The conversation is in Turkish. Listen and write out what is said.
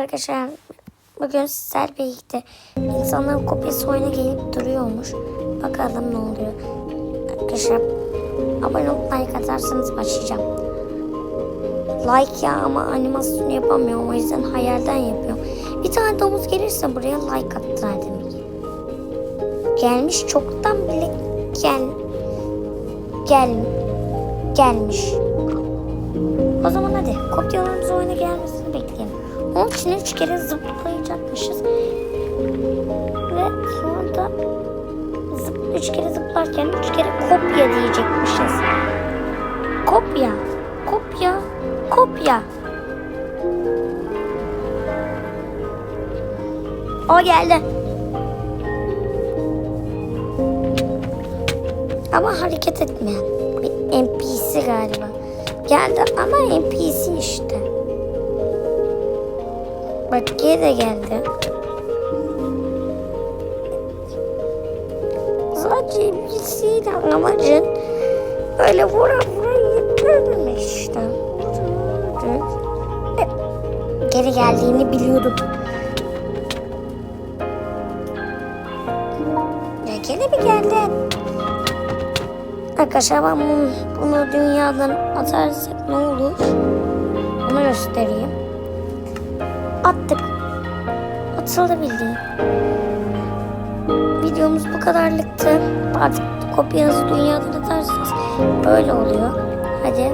Arkadaşlar bugün sizler birlikte insanların kopyası oyuna gelip duruyormuş. Bakalım ne oluyor. Arkadaşlar abone olup like atarsanız başlayacağım. Like ya ama animasyon yapamıyorum o yüzden hayalden yapıyorum. Bir tane domuz gelirse buraya like attılar demek. Gelmiş çoktan bile gel gel gelmiş. O zaman hadi kopyalarımız oyuna gelmesini bekleyelim. Onun için üç kere zıplayacakmışız. Ve sonra da zıp, üç kere zıplarken üç kere kopya diyecekmişiz. Kopya, kopya, kopya. O geldi. Ama hareket etmeyen bir NPC galiba. Geldi ama NPC Bak geri de geldi. Sadece NPC'yle amacın böyle vura vura öldürmek işte. Geri geldiğini biliyordum. Ya gene mi geldin? Arkadaşlar ben bunu, bunu dünyadan atarsak ne olur? Onu göstereyim. Attık. Atıldı bildiğin. Videomuz bu kadarlıktı. Artık kopyanızı dünyadan atarsanız böyle oluyor. Hadi